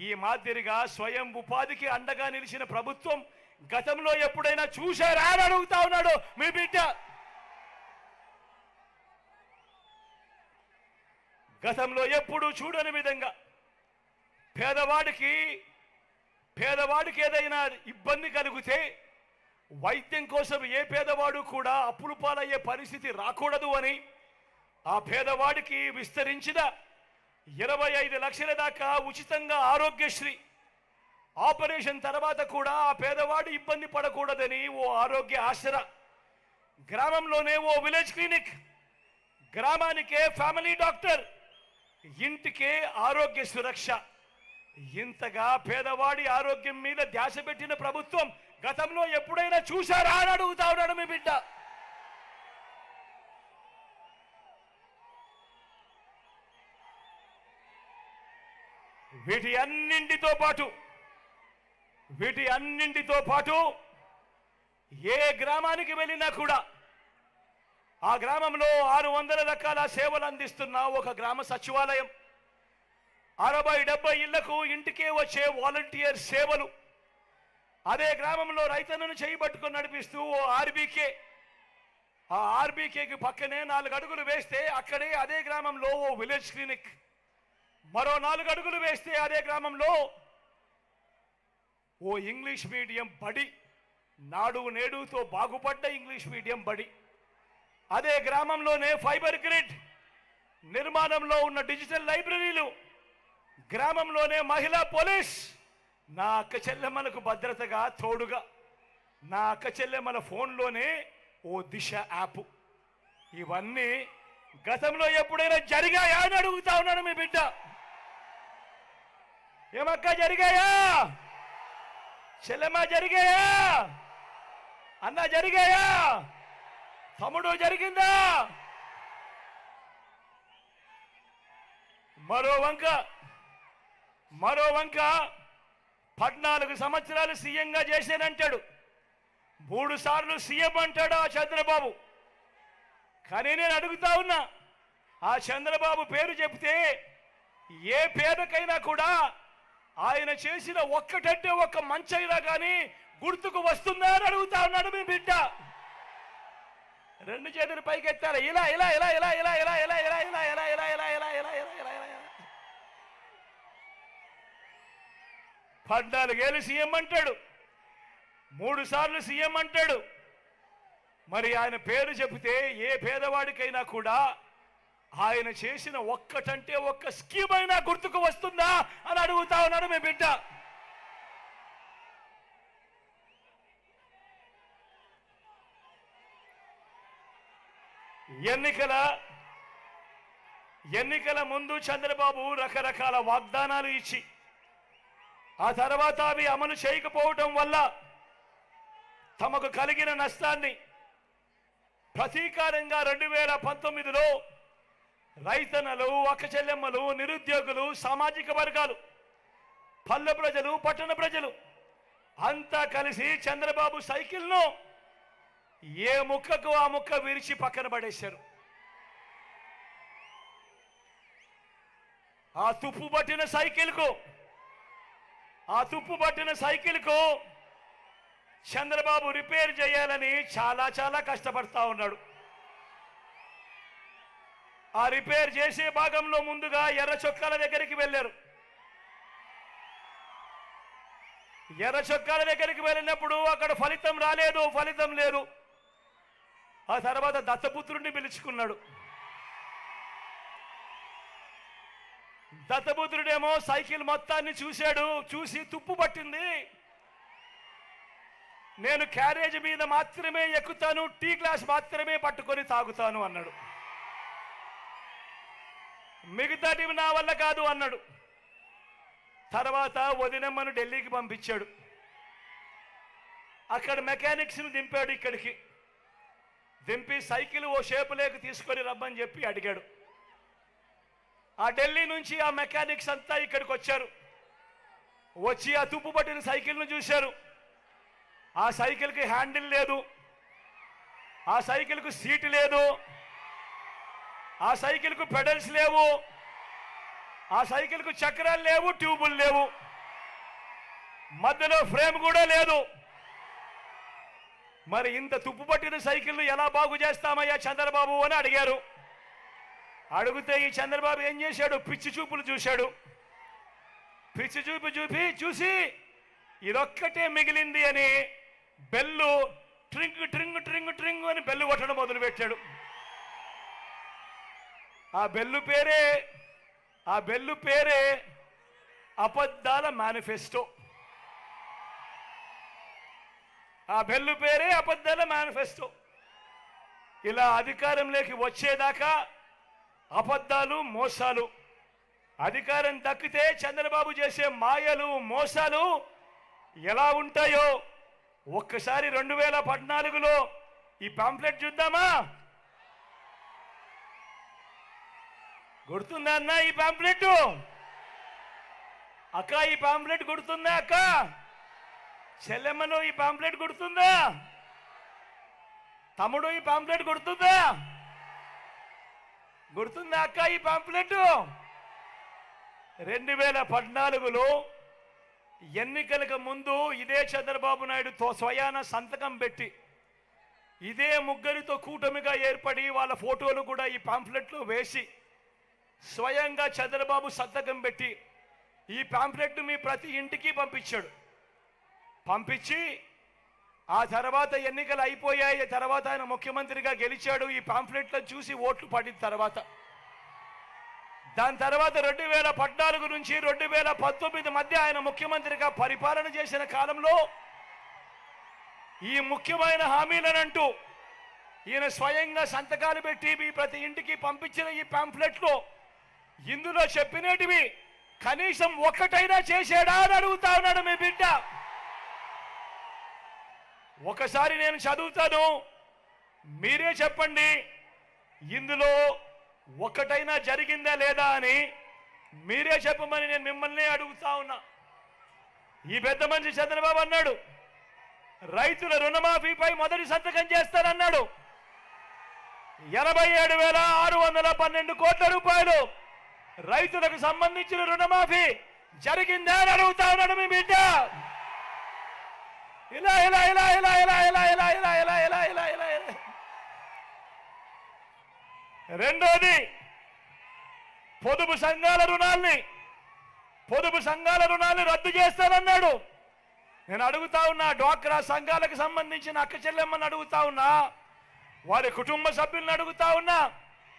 ఈ మాదిరిగా స్వయం ఉపాధికి అండగా నిలిచిన ప్రభుత్వం గతంలో ఎప్పుడైనా చూశారా అని అడుగుతా ఉన్నాడు మీ బిడ్డ. గతంలో ఎప్పుడు చూడని విధంగా పేదవాడికి పేదవాడికి ఏదైనా ఇబ్బంది కలిగితే వైద్యం కోసం ఏ పేదవాడు కూడా అప్పులు పాలయ్యే పరిస్థితి రాకూడదు అని ఆ పేదవాడికి విస్తరించిన ఇరవై ఐదు లక్షల దాకా ఉచితంగా ఆరోగ్యశ్రీ. ఆపరేషన్ తర్వాత కూడా ఆ పేదవాడు ఇబ్బంది పడకూడదని ఓ ఆరోగ్య ఆసర గ్రామంలోనే ఓ విలేజ్ క్లినిక్. గ్రామానికే ఫ్యామిలీ డాక్టర్. ఇంటికే ఆరోగ్య సురక్ష. ఇంతగా పేదవాడి ఆరోగ్యం మీద ధ్యాస పెట్టిన ప్రభుత్వం గతంలో ఎప్పుడైనా చూశారా అని అడుగుతా ఉన్నాడు మీ బిడ్డ. వీటి అన్నింటితో పాటు వీటి అన్నింటితో పాటు ఏ గ్రామానికి వెళ్ళినా కూడా ఆ గ్రామంలో ఆరు వందల రకాల సేవలు అందిస్తున్న ఒక గ్రామ సచివాలయం. అరవై డెబ్బై ఇళ్ళకు ఇంటికే వచ్చే వాలంటీర్ సేవలు. అదే గ్రామంలో రైతన్నను చేయబట్టుకుని నడిపిస్తూ ఓ ఆర్బీకే. ఆ ఆర్బీకేకి పక్కనే నాలుగు అడుగులు వేస్తే అక్కడే అదే గ్రామంలో ఓ విలేజ్ క్లినిక్. మరో నాలుగు అడుగులు వేస్తే అదే గ్రామంలో ఓ ఇంగ్లీష్ మీడియం బడి నాడు నేడుతో బాగుపడ్డ ఇంగ్లీష్ మీడియం బడి. అదే గ్రామంలోనే ఫైబర్ గ్రిడ్ నిర్మాణంలో ఉన్న డిజిటల్ లైబ్రరీలు గ్రామంలోనే మహిళా పోలీస్. నా అక్క చెల్లెమ్మలకు భద్రతగా తోడుగా. నా అక్క చెల్లెమ్మల ఫోన్లోనే ఓ దిశ యాప్. ఇవన్నీ గతంలో ఎప్పుడైనా జరిగాయా అని అడుగుతా ఉన్నాను మీ బిడ్డ. ఏమక్క జరిగాయా? చెల్లెమ్మ జరిగాయా? అన్న జరిగాయా? తమ్ముడు జరిగిందా? మరో వంక మరో వంక పద్నాలుగు సంవత్సరాలు సీఎంగా చేశానంటాడు. మూడు సార్లు సీఎం అంటాడు ఆ చంద్రబాబు. కానీ నేను అడుగుతా ఉన్నా ఆ చంద్రబాబు పేరు చెప్తే ఏ పేరుకైనా కూడా ఆయన చేసిన ఒక్కటంటే ఒక్క మంచైనా కానీ గుర్తుకు వస్తుందా అని అడుగుతా ఉన్నాడు మీ బిడ్డ రెండు చేతులు పైకి ఎత్తారు ఇలా ఇలా ఇలా ఇలా ఇలా ఇలా ఇలా ఇలా ఇలా ఇలా ఇలా ఇలా ఇలా ఇలా ఇలా ఇలా ఇలా పద్నాలుగేళ్ళు సీఎం అంటాడు మూడు సార్లు సీఎం అంటాడు మరి ఆయన పేరు చెబితే ఏ పేదవాడికైనా కూడా ఆయన చేసిన ఒక్కటంటే ఒక్క స్కీమ్ అయినా గుర్తుకు వస్తుందా అని అడుగుతా ఉన్నాడు మీ బిడ్డ. ఎన్నికల ఎన్నికల ముందు చంద్రబాబు రకరకాల వాగ్దానాలు ఇచ్చి ఆ తర్వాత అవి అమలు చేయకపోవటం వల్ల తమకు కలిగిన నష్టాన్ని ప్రతీకారంగా రెండు వేల పంతొమ్మిదిలో రైతన్నలు అక్కచెల్లెమ్మలు నిరుద్యోగులు సామాజిక వర్గాలు పల్లె ప్రజలు పట్టణ ప్రజలు అంతా కలిసి చంద్రబాబు సైకిల్ను ఏ ముక్కకు ఆ ముక్క విరిచి పక్కన పడేశారు. ఆ తుప్పు పట్టిన సైకిల్కు ఆ తుప్పు పట్టిన సైకిల్కు చంద్రబాబు రిపేర్ చేయాలని చాలా చాలా కష్టపడతా ఉన్నాడు. ఆ రిపేర్ చేసే భాగంలో ముందుగా ఎర్ర చొక్కాల దగ్గరికి వెళ్ళారు. ఎర్ర చొక్కాల దగ్గరికి వెళ్ళినప్పుడు అక్కడ ఫలితం రాలేదు ఫలితం లేదు. ఆ తర్వాత దత్తపుత్రుడిని పిలుచుకున్నాడు. దత్తపుత్రుడేమో సైకిల్ మొత్తాన్ని చూశాడు చూసి తుప్పు పట్టింది. నేను క్యారేజ్ మీద మాత్రమే ఎక్కుతాను టీ గ్లాస్ మాత్రమే పట్టుకొని తాగుతాను అన్నాడు. మిగతాటివి నా వల్ల కాదు అన్నాడు. తర్వాత వదినమ్మను ఢిల్లీకి పంపించాడు. అక్కడ మెకానిక్స్ని దింపాడు ఇక్కడికి. దింపి సైకిల్ ఓ షేపు లేక తీసుకొని రమ్మని చెప్పి అడిగాడు. ఆ ఢిల్లీ నుంచి ఆ మెకానిక్స్ అంతా ఇక్కడికి వచ్చారు. వచ్చి ఆ తుప్పు పట్టిన సైకిల్ను చూశారు. ఆ సైకిల్కి హ్యాండిల్ లేదు. ఆ సైకిల్కు సీటు లేదు. ఆ సైకిల్కు పెడల్స్ లేవు. ఆ సైకిల్కు చక్రాలు లేవు ట్యూబులు లేవు. మధ్యలో ఫ్రేమ్ కూడా లేదు. మరి ఇంత తుప్పు పట్టిన సైకిళ్ళు ఎలా బాగు చేస్తామయ్యా చంద్రబాబు అని అడిగారు. అడిగితే ఈ చంద్రబాబు ఏం చేశాడు? పిచ్చి చూపులు చూశాడు. పిచ్చి చూపు చూపి చూసి ఇదొక్కటే మిగిలింది అని బెల్లు ట్రింగ్ ట్రింగ్ ట్రింగ్ ట్రింగ్ అని బెల్లు కొట్టడం మొదలుపెట్టాడు. ఆ బెల్లు పేరే ఆ బెల్లు పేరే అబద్ధాల మేనిఫెస్టో. ఆ బెల్లు పేరే అబద్ధాల మేనిఫెస్టో. ఇలా అధికారంలోకి వచ్చేదాకా అబద్ధాలు మోసాలు అధికారం దక్కితే చంద్రబాబు చేసే మాయలు మోసాలు ఎలా ఉంటాయో ఒక్కసారి రెండు వేల పద్నాలుగులో ఈ పాంప్లెట్ చూద్దామా? గుర్తుందా అన్న ఈ పాంప్లెట్? అక్క ఈ పాంప్లెట్ గుర్తుందా అక్క? చెల్లెమ్మను ఈ పాంప్లెట్ గుర్తుందా? తమ్ముడు ఈ పాంప్లెట్ గుర్తుందా? గుర్తుందా అక్క ఈ పాంప్లెట్? రెండు వేల పద్నాలుగులో ఎన్నికలకు ముందు ఇదే చంద్రబాబు నాయుడుతో స్వయాన సంతకం పెట్టి ఇదే ముగ్గురితో కూటమిగా ఏర్పడి వాళ్ళ ఫోటోలు కూడా ఈ పాంప్లెట్లో వేసి స్వయంగా చంద్రబాబు సంతకం పెట్టి ఈ పాంఫ్లెట్ మీ ప్రతి ఇంటికి పంపించాడు. పంపించి ఆ తర్వాత ఎన్నికలు అయిపోయాయి. తర్వాత ఆయన ముఖ్యమంత్రిగా గెలిచాడు. ఈ పాంప్లెట్లో చూసి ఓట్లు పడిన తర్వాత. దాని తర్వాత రెండు వేల పద్నాలుగు నుంచి రెండు వేల పంతొమ్మిది మధ్య ఆయన ముఖ్యమంత్రిగా పరిపాలన చేసిన కాలంలో ఈ ముఖ్యమైన హామీలనంటూ ఈయన స్వయంగా సంతకాలు పెట్టి మీ ప్రతి ఇంటికి పంపించిన ఈ పాంఫ్లెట్లో ఇందులో చెప్పినటివి కనీసం ఒక్కటైనా చేశాడా అని అడుగుతా ఉన్నాడు మీ బిడ్డ. ఒకసారి నేను చదువుతాను మీరే చెప్పండి ఇందులో ఒక్కటైనా జరిగిందా లేదా అని మీరే చెప్పమని నేను మిమ్మల్ని అడుగుతా ఉన్నా. ఈ పెద్ద మనిషి చంద్రబాబు అన్నాడు రైతుల రుణమాఫీపై మొదటి సంతకం చేస్తానన్నాడు. ఎనభై ఏడు వేల ఆరు వందల పన్నెండు కోట్ల రూపాయలు రైతులకు సంబంధించిన రుణమాఫీ జరిగిందా అని అడుగుతా ఉన్నాడు మీ బిడ్డ ఇలా ఇలా ఇలా ఇలా ఇలా ఇలా ఇలా ఇలా ఇలా ఇలా ఇలా ఇలా ఇలా రెండోది పొదుపు సంఘాల రుణాల్ని పొదుపు సంఘాల రుణాల్ని రద్దు చేస్తానన్నాడు నేను అడుగుతా ఉన్నా డ్వాక్రా సంఘాలకు సంబంధించిన అక్క చెల్లెమ్మని అడుగుతా ఉన్నా వారి కుటుంబ సభ్యులను అడుగుతా ఉన్నా